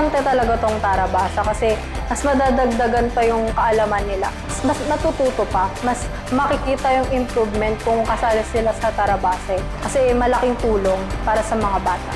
talaga tong Tarabasa kasi mas madadagdagan pa yung kaalaman nila. Mas, natututo pa, mas makikita yung improvement kung kasali sila sa Tarabasa. Kasi malaking tulong para sa mga bata.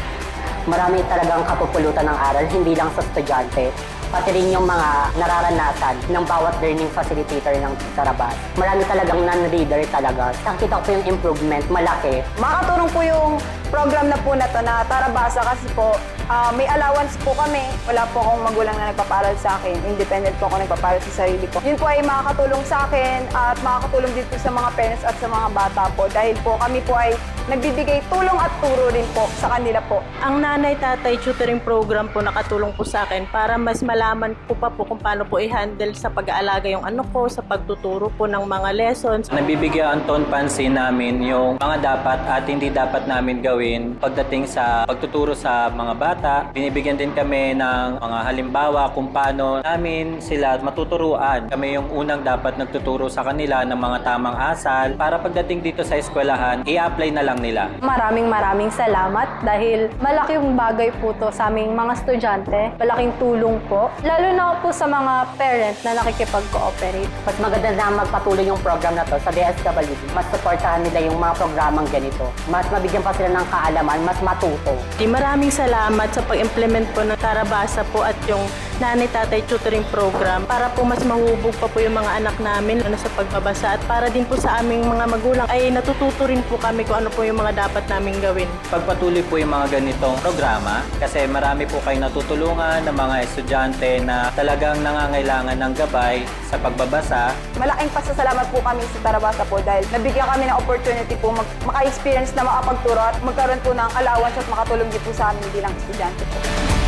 Marami talagang kapupulutan ng aral, hindi lang sa estudyante, pati rin yung mga nararanasan ng bawat learning facilitator ng Tarabas. Marami talagang non-reader talaga. Nakita ko yung improvement, malaki. Makakatulong po yung program na po na to na Tarabasa kasi po ah, may allowance po kami. Wala po akong magulang na nagpaparal sa akin. Independent po ako nagpaparal sa sarili ko. Yun po ay makakatulong sa akin at makakatulong din po sa mga parents at sa mga bata po dahil po kami po ay nagbibigay tulong at turo rin po sa kanila po. Ang nanay-tatay tutoring program po nakatulong po sa akin para mas malaman ko pa po kung paano po i-handle sa pag-aalaga yung ano ko, sa pagtuturo po ng mga lessons. Nabibigyan ton pansin namin yung mga dapat at hindi dapat namin gawin pagdating sa pagtuturo sa mga bata. Binibigyan din kami ng mga halimbawa kung paano namin sila matuturuan. Kami yung unang dapat nagtuturo sa kanila ng mga tamang asal para pagdating dito sa eskwelahan, i-apply na lang nila. Maraming maraming salamat dahil malaki yung bagay po to sa aming mga estudyante. Malaking tulong po. Lalo na po sa mga parent na nakikipag-cooperate. Mas maganda na magpatuloy yung program na to sa DSWD. Mas supportahan nila yung mga programang ganito. Mas mabigyan pa sila ng kaalaman, mas matuto. Di maraming salamat sa pag-implement po ng Tarabasa po at yung nanay-tatay tutoring program para po mas mahubog pa po yung mga anak namin ano, sa pagbabasa at para din po sa aming mga magulang ay natututo rin po kami kung ano po yung mga dapat naming gawin. Pagpatuloy po yung mga ganitong programa kasi marami po kayo natutulungan ng mga estudyante na talagang nangangailangan ng gabay sa pagbabasa Malaking pasasalamat po kami sa Tarabasa po dahil nabigyan kami ng opportunity po mag- maka-experience na makapagturo at magkaroon po ng allowance at makatulong din po sa amin bilang estudyante po.